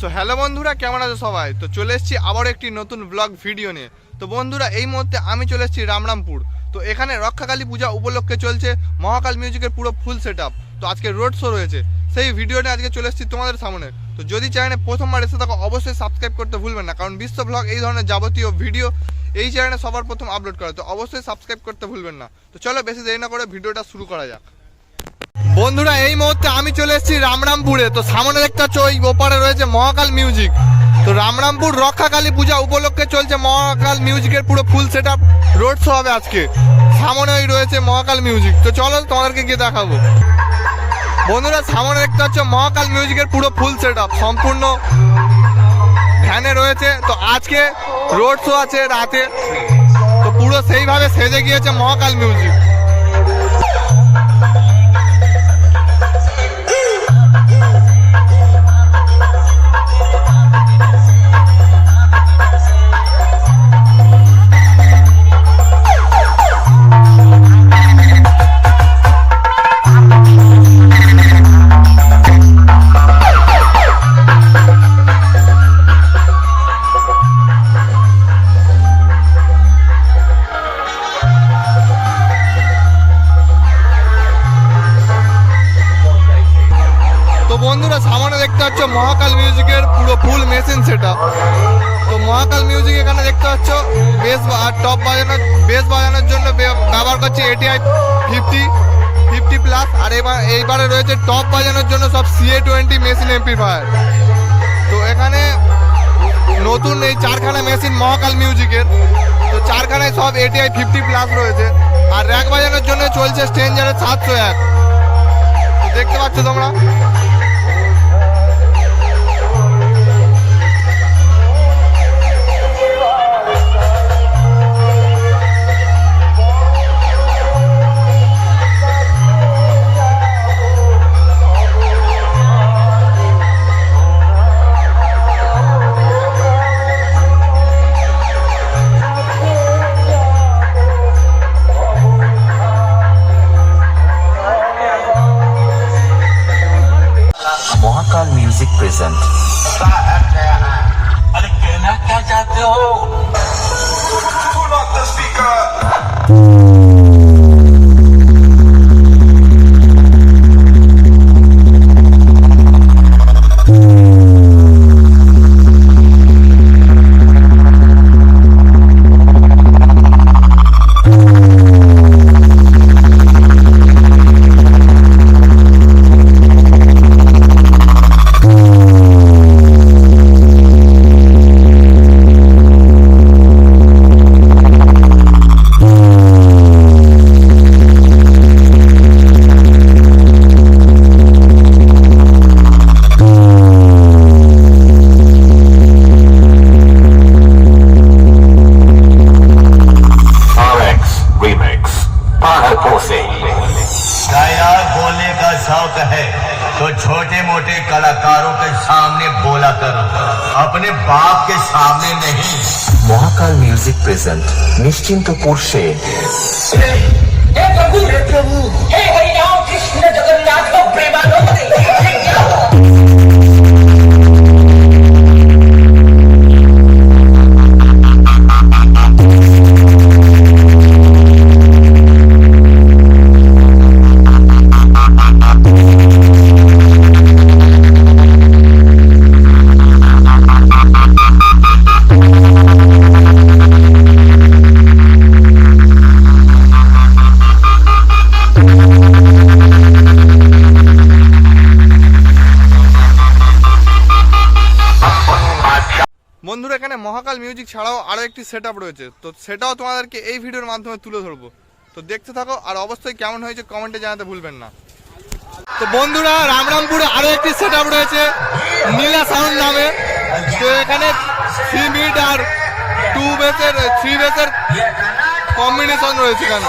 So hello বন্ধুরা, কেমন আছো সবাই? তো চলে এসেছি আবারও একটি নতুন ব্লগ ভিডিও নিয়ে। তো বন্ধুরা, এই মুহূর্তে আমি চলে এসেছি রামরামপুর। তো এখানে রক্ষাকালী পূজা উপলক্ষে চলছে মহাকাল মিউজিকের পুরো ফুল সেট তো আজকে রোড শো রয়েছে। সেই ভিডিও নিয়ে আজকে চলে এসেছি তোমাদের সামনে। তো যদি চ্যানেলে প্রথমবার এসে থাকো, অবশ্যই সাবস্ক্রাইব করতে ভুলবেন না, কারণ বিশ্ব ব্লগ এই ধরনের যাবতীয় ভিডিও এই চ্যানেলে সবার প্রথম আপলোড করে। তো অবশ্যই সাবস্ক্রাইব করতে ভুলবেন না। তো চলো বেশি দেরি না করে ভিডিওটা শুরু করা যাক। বন্ধুরা, এই মুহূর্তে আমি চলে এসেছি রামরামপুরে। তো সামনে দেখতে পাচ্ছ, ওই ওপারে রয়েছে মহাকাল মিউজিক। তো রামরামপুর রক্ষাকালী পূজা উপলক্ষে চলছে মহাকাল মিউজিকের পুরো full set up road show হবে আজকে। সামনে ওই রয়েছে মহাকাল মিউজিক। তো চলো, তোমাদেরকে গিয়ে দেখাবো। বন্ধুরা, সামনে দেখতে পাচ্ছ, মহাকাল মিউজিকের পুরো ফুল সেট আপ সম্পূর্ণ ভ্যানে রয়েছে। তো আজকে রোড শো আছে রাতে। তো পুরো সেইভাবে সেজে গিয়েছে মহাকাল মিউজিক। মিউজিকের পুরো ফুল মেশিন সেটা তো মহাকাল মিউজিক এখানে দেখতে পাচ্ছ বেস আর টপ বাজানোর বেস বাজানোর জন্য ব্যবহার করছে এটিআই ফিফটি ফিফটি প্লাস আর এবার এইবারে রয়েছে টপ বাজানোর জন্য সব সিএ টোয়েন্টি মেশিন এমপ্লিফায়ার তো এখানে নতুন এই চারখানা মেশিন মহাকাল মিউজিকের তো চারখানায় সব এটিআই ফিফটি প্লাস রয়েছে। আর র্যাক বাজানোর জন্য চলছে স্ট্রেঞ্জারের সাতশো এক। দেখতে পাচ্ছ তোমরা? Music present. Up the speaker. Pahalpur से शायर बोलने का शौक है तो छोटे मोटे कलाकारों के सामने बोला करो। अपने बाप के सामने नहीं। महाकाल म्यूज़िक प्रेजेंट निश्चिंतपुर से हे प्रभु हे प्रभु हे এখানে মহাকাল মিউজিক ছাড়াও আরও একটি সেট রয়েছে। তো সেটাও তোমাদেরকে এই ভিডিওর মাধ্যমে তুলে ধরবো। তো দেখতে থাকো আর অবশ্যই কেমন হয়েছে কমেন্টে জানাতে ভুলবেন না। তো বন্ধুরা রামরামপুরে আরও একটি সেট রয়েছে নীলা সাউন্ড নামে। তো এখানে থ্রি মিট আর টু বেসের থ্রি বেসের কম্বিনেশন রয়েছে এখানে।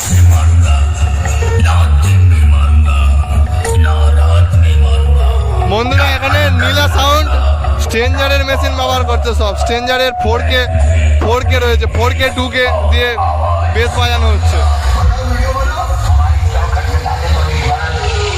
कैसे मारूंगा ना दिन में मारूंगा বন্ধুরা, এখানে নীলা সাউন্ড স্ট্রেঞ্জারের মেশিন ব্যবহার করছে সব। স্ট্রেঞ্জারের ফোর কে ফোর কে রয়েছে ফোর কে টু কে দিয়ে বেশ বাজানো হচ্ছে।